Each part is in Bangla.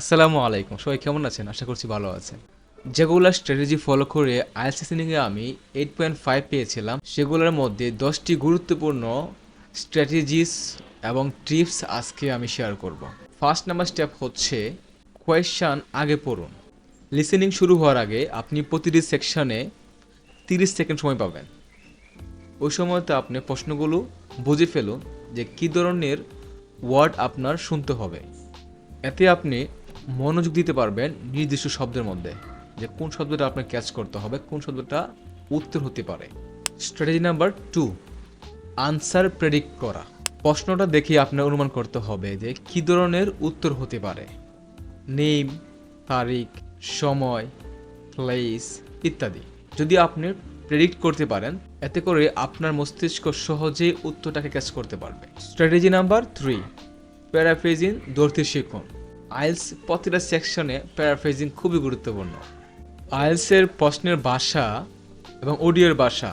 আসসালামু আলাইকুম। সবাই কেমন আছেন? আশা করছি ভালো আছেন। যেগুলো স্ট্র্যাটেজি ফলো করে আইএলসি সিনিংয়ে আমি এইট পয়েন্ট ফাইভ পেয়েছিলাম। সেগুলোর মধ্যে দশটি গুরুত্বপূর্ণ স্ট্র্যাটেজিস এবং টিপস আজকে আমি শেয়ার করব। ফার্স্ট নাম্বার স্টেপ হচ্ছে কোয়েশ্চান আগে পড়ুন। লিসেনিং শুরু হওয়ার আগে আপনি প্রতিটি সেকশনে তিরিশ সেকেন্ড সময় পাবেন। ওই সময়তে আপনি প্রশ্নগুলো বুঝে ফেলুন যে কী ধরনের ওয়ার্ড আপনার শুনতে হবে। এতে আপনি মনোযোগ দিতে পারবেন নির্দিষ্ট শব্দের মধ্যে, যে কোন শব্দটা আপনার ক্যাচ করতে হবে, কোন শব্দটা উত্তর হতে পারে। Strategy number two answer predict করা। প্রশ্নটা দেখে আপনার অনুমান করতে হবে যে কী ধরনের উত্তর হতে পারে। নেম তারিখ, সময় প্লেস ইত্যাদি। যদি আপনি প্রেডিক্ট করতে পারেন, এতে করে আপনার মস্তিষ্ক সহজেই উত্তরটাকে ক্যাচ করতে পারবে। স্ট্র্যাটেজি নাম্বার থ্রি প্যারাফ্রেজিং ধরতে শিখুন। আইলস প্রতিটা সেকশনে প্যারাফ্রেজিং খুবই গুরুত্বপূর্ণ। আইলসের প্রশ্নের ভাষা এবং অডিওর ভাষা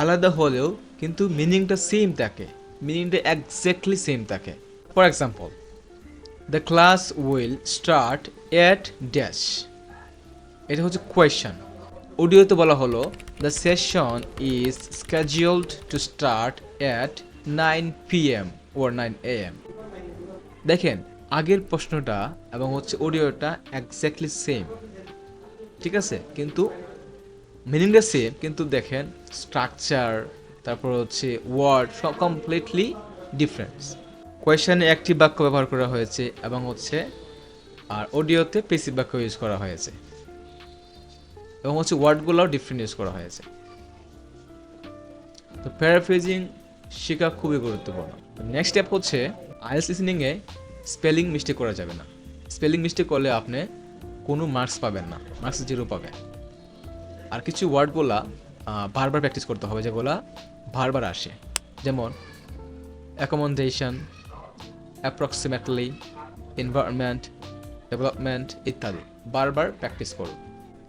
আলাদা হলেও কিন্তু মিনিংটা সেম থাকে। মিনিংটা একজ্যাক্টলি সেম থাকে। For example the class will start at dash এটা হচ্ছে কোয়েশ্চন অডিওতে বলা হলো the session is scheduled to start at nine P M or nine A M দেখেন আগের প্রশ্নটা এবং হচ্ছে অডিওটা একজ্যাক্টলি সেম ঠিক আছে? কিন্তু মিনিংটা সেম কিন্তু দেখেন স্ট্রাকচার তারপর হচ্ছে ওয়ার্ড সব কমপ্লিটলি ডিফারেন্স কোয়েশনে একটি বাক্য ব্যবহার করা হয়েছে এবং হচ্ছে, আর অডিওতে পেসিভ বাক্য ইউজ করা হয়েছে। এবং হচ্ছে ওয়ার্ডগুলোও ডিফারেন্ট ইউজ করা হয়েছে। তো প্যারাফ্রেজিং শেখা খুবই গুরুত্বপূর্ণ। নেক্সট স্টেপ হচ্ছে আইএলস লিসনিংয়ে স্পেলিং মিস্টেক করা যাবে না। স্পেলিং মিস্টেক করলে আপনি কোনো মার্কস পাবেন না। মার্কস জিরো পাবেন। আর কিছু ওয়ার্ডগুলা বারবার প্র্যাকটিস করতে হবে যেগুলা বারবার আসে। যেমন অ্যাকোমোডেশন অ্যাপ্রক্সিমেটলি এনভায়রনমেন্ট ডেভেলপমেন্ট ইত্যাদি। বারবার প্র্যাকটিস করুন।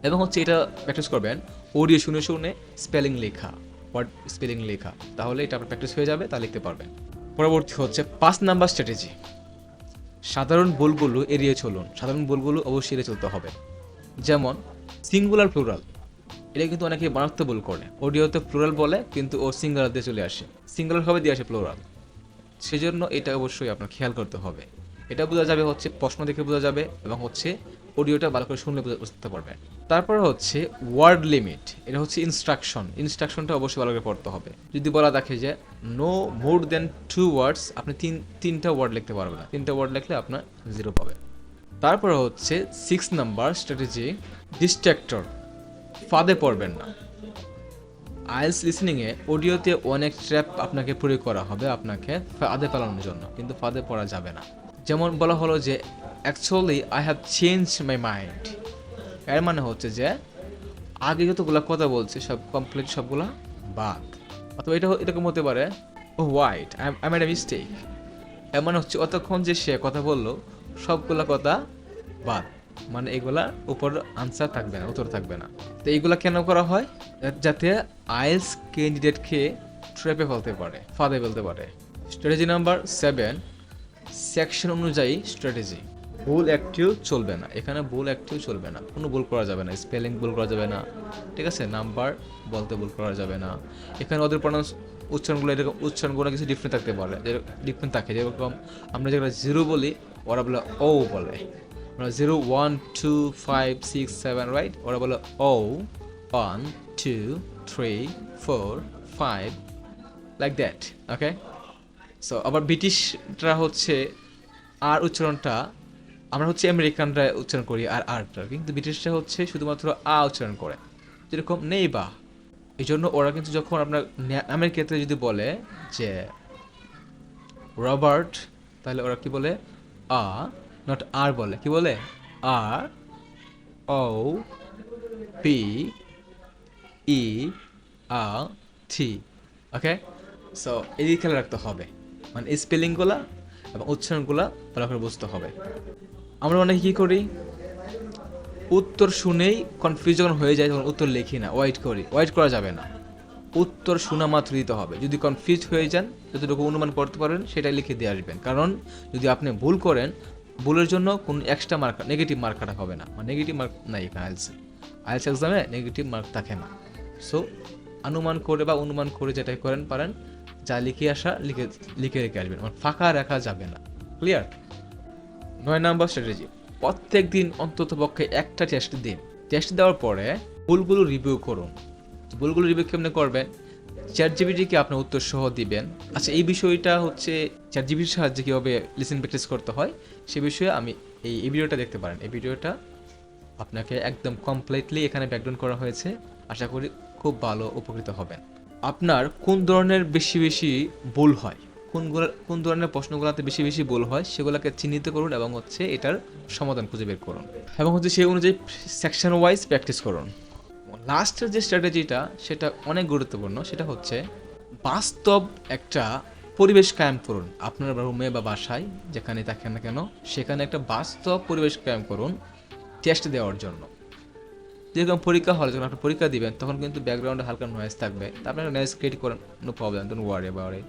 এবং হচ্ছে এটা প্র্যাকটিস করবেন অডিও শুনে শুনে স্পেলিং লেখা ওয়ার্ড স্পেলিং লেখা। তাহলে এটা আপনার প্র্যাকটিস হয়ে যাবে, তা লিখতে পারবেন। পরবর্তী হচ্ছে পাঁচ নাম্বার স্ট্র্যাটেজি সাধারণ ভুলগুলো এড়িয়ে চলুন। সাধারণ ভুলগুলো অবশ্যই এড়িয়ে চলতে হবে। যেমন সিঙ্গুলার প্লুরাল এটা কিন্তু অনেকে মারাত্মক ভুল করে। অডিওতে প্লুরাল বলে, কিন্তু ও সিঙ্গুলার দিয়ে চলে আসে। সিঙ্গুলার হবে দিয়ে আসে প্লুরাল সেজন্য এটা অবশ্যই আপনার খেয়াল করতে হবে। এটা বোঝা যাবে হচ্ছে, প্রশ্ন দেখে বোঝা যাবে এবং হচ্ছে অডিওটা ভালো করে শুনলে বুঝতে পারবেন তারপর হচ্ছে ওয়ার্ড লিমিট এটা হচ্ছে ইনস্ট্রাকশন ইনস্ট্রাকশনটা অবশ্যই ভালো করে পড়তে হবে। যদি বলা থাকে যে no more than two words আপনি তিন, তিনটা ওয়ার্ড লিখতে পারবেন না। তিনটা ওয়ার্ড লিখলে আপনার জিরো পাবে। তারপর হচ্ছে সিক্স নাম্বার স্ট্র্যাটেজি ডিস্ট্রাক্টর ফাঁদে পড়বেন না। আইএলস লিসনিংয়ে অডিওতে অনেক ট্র্যাপ আপনাকে প্রয়োগ করা হবে আপনাকে ফাঁদে ফেলানোর জন্য, কিন্তু ফাঁদে পড়া যাবে না। যেমন বলা হলো যে actually I have change my mind এর মানে হচ্ছে যে, আগে যতগুলো কথা বলছে, সব কমপ্লিট সবগুলা বাদ। অথবা এটা এরকম হতে পারে ও white I made a mistake এর মানে হচ্ছে অতক্ষণ যে সে কথা বলল, সবগুলা কথা বাদ। মানে এগুলা উপর আনসার থাকবে না, উত্তর থাকবে না। তো এইগুলা কেন করা হয়? যাতে আইএলস ক্যান্ডিডেটকে ট্র্যাপে ফেলতে পারে, ফাঁদে ফেলতে পারে। স্ট্র্যাটেজি নাম্বার সেভেন সেকশন অনুযায়ী স্ট্র্যাটেজি ভুল একটিও চলবে না। এখানে ভুল একটিও চলবে না। কোনো ভুল করা যাবে না। স্পেলিং ভুল করা যাবে না। ঠিক আছে? নাম্বার বলতে ভুল করা যাবে না। এখানে ওদের প্রনাউন্স উচ্চারণগুলো এরকম উচ্চারণগুলো কিছু ডিফারেন্ট থাকতে পারে। ডিফারেন্ট থাকে। যেরকম আমরা যেগুলো জিরো বলি, ওরা বলে ও বলে। আমরা zero one two five six seven right ওরা বলে ও one two three four five like that okay so আবার ব্রিটিশরা হচ্ছে, আর উচ্চারণটা আমরা হচ্ছে আমেরিকানরা উচ্চারণ করি আর আরটা কিন্তু ব্রিটিশরা হচ্ছে শুধুমাত্র আ উচ্চারণ করে। যেরকম নেই বা। এই জন্য ওরা কিন্তু যখন আপনার নামের ক্ষেত্রে যদি বলে যে রবার্ট, তাহলে ওরা কি বলে? আ নট আর বলে। কি বলে? আর, ও, পি, ই, আ টি ওকে সো এদিকে খেয়াল রাখতে হবে। মানে স্পেলিংগুলা এবং উচ্চারণগুলা ভালো করে বুঝতে হবে। আমরা অনেকে কী করি? উত্তর শুনেই কনফিউজ যখন হয়ে যায়, তখন উত্তর লিখি না ওয়াইট করি। ওয়াইট করা যাবে না। উত্তর শোনা মাত্র দিতে হবে। যদি কনফিউজ হয়ে যান, যতটুকু অনুমান করতে পারেন, সেটাই লিখে দিয়ে আসবেন। কারণ, যদি আপনি ভুল করেন, ভুলের জন্য কোনো এক্সট্রা মার্ক নেগেটিভ মার্ক কাটা হবে না। মানে নেগেটিভ মার্ক নাই আইএলস আইএলস এক্সামে নেগেটিভ মার্ক থাকে না। সো অনুমান করে বা অনুমান করে যেটাই করেন পারেন, যা লিখে আসা, লিখে লিখে রেখে আসবেন। মানে ফাঁকা রাখা যাবে না। ক্লিয়ার নয় নাম্বার স্ট্র্যাটেজি প্রত্যেক দিন অন্তত পক্ষে একটা টেস্ট দিন। টেস্ট দেওয়ার পরে ভুলগুলো রিভিউ করুন। ভুলগুলো রিভিউ কেমনে করবেন? চ্যাট জিবিটিকে আপনার উত্তর সহ দিবেন। আচ্ছা এই বিষয়টা হচ্ছে চ্যাট জিবিটির সাহায্যে কীভাবে লিসেন প্র্যাকটিস করতে হয়, সে বিষয়ে আমি এই এই ভিডিওটা দেখতে পারেন। এই ভিডিওটা আপনাকে একদম কমপ্লিটলি এখানে ব্যাকডাউন করা হয়েছে। আশা করি খুব ভালো, উপকৃত হবেন। আপনার কোন ধরনের বেশি বেশি ভুল হয়? কোনগুলো কোন ধরনের প্রশ্নগুলোতে বেশি বেশি ভুল হয় সেগুলোকে চিহ্নিত করুন এবং হচ্ছে এটার সমাধান খুঁজে বের করুন। এবং হচ্ছে সেই অনুযায়ী সেকশন ওয়াইজ প্র্যাকটিস করুন। লাস্টের যে স্ট্র্যাটেজিটা সেটা অনেক গুরুত্বপূর্ণ, সেটা হচ্ছে বাস্তব একটা পরিবেশ কায়েম করুন। আপনার রুমে বা বাসায়, যেখানে থাকেন না কেন, সেখানে একটা বাস্তব পরিবেশ কায়েম করুন টেস্ট দেওয়ার জন্য। যেরকম পরীক্ষা হলে যখন আপনি পরীক্ষা দিবেন, তখন কিন্তু ব্যাকগ্রাউন্ডে হালকা নয়েজ থাকবে। তা আপনি নয়েজ ক্রিয়েট করেন no problem don't worry about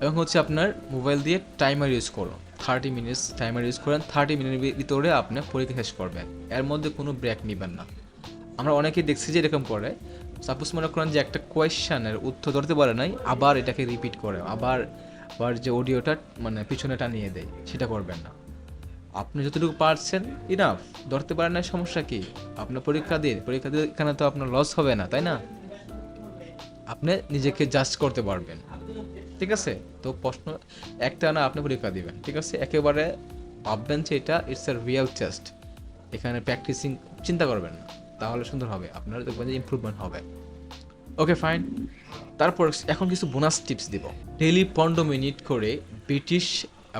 এবং হচ্ছে আপনার মোবাইল দিয়ে টাইমার ইউজ করুন। থার্টি মিনিটস টাইমার ইউজ করেন থার্টি মিনিটের ভিতরে আপনি পরীক্ষা শেষ করবেন। এর মধ্যে কোনো ব্রেক নেবেন না। আমরা অনেকেই দেখছি যে এরকম করে। সাপোজ মনে করেন যে একটা কোয়েশ্চানের উত্তর ধরতে পারে নাই, আবার এটাকে রিপিট করে, আবার আবার যে অডিওটা মানে পিছনে টানিয়ে দেয়, সেটা করবেন না। আপনি যতটুকু পারছেন ইনাফ ধরতে পারেন না সমস্যা কি? আপনার পরীক্ষা দিন পরীক্ষা দিয়ে এখানে তো আপনার লস হবে না, তাই না? আপনি নিজেকে জাস্ট করতে পারবেন। ঠিক আছে? তো প্রশ্ন, একটা না আপনি পরীক্ষা দিবেন, ঠিক আছে? একেবারে ভাববেন যে এটা ইটস এ রিয়েল টেস্ট এখানে প্র্যাকটিসিং চিন্তা করবেন না, তাহলে সুন্দর হবে। আপনার দেখবেন যে ইমপ্রুভমেন্ট হবে। ওকে ফাইন তারপর এখন কিছু বোনাস টিপস দিব। ডেলি পনেরো মিনিট করে ব্রিটিশ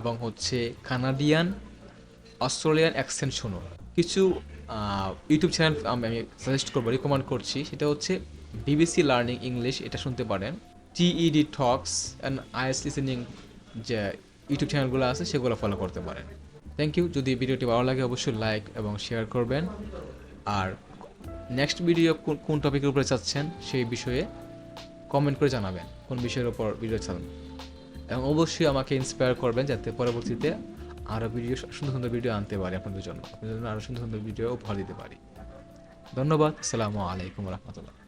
এবং হচ্ছে কানাডিয়ান, অস্ট্রেলিয়ান অ্যাকসেন্ট শুনো কিছু ইউটিউব চ্যানেল আমি সাজেস্ট করব রিকমেন্ড করছি। সেটা হচ্ছে বিবিসি লার্নিং ইংলিশ এটা শুনতে পারেন। টিইডি টক্স অ্যান্ড আইএস লিসেনিং যে ইউটিউব চ্যানেলগুলো আছে, সেগুলো ফলো করতে পারেন। থ্যাংক ইউ যদি ভিডিওটি ভালো লাগে, অবশ্যই লাইক এবং শেয়ার করবেন। আর নেক্সট ভিডিও কোন টপিকের উপরে চাচ্ছেন, সেই বিষয়ে কমেন্ট করে জানাবেন, কোন বিষয়ের উপর ভিডিও চান এবং অবশ্যই আমাকে ইন্সপায়ার করবেন যাতে পরবর্তীতে আরও ভিডিও সুন্দর সুন্দর ভিডিও আনতে পারি আপনাদের জন্য। আপনাদের জন্য আরও সুন্দর সুন্দর ভিডিও উপহার দিতে পারি। ধন্যবাদ। আসসালামু আলাইকুম রহমতুল্লাহ।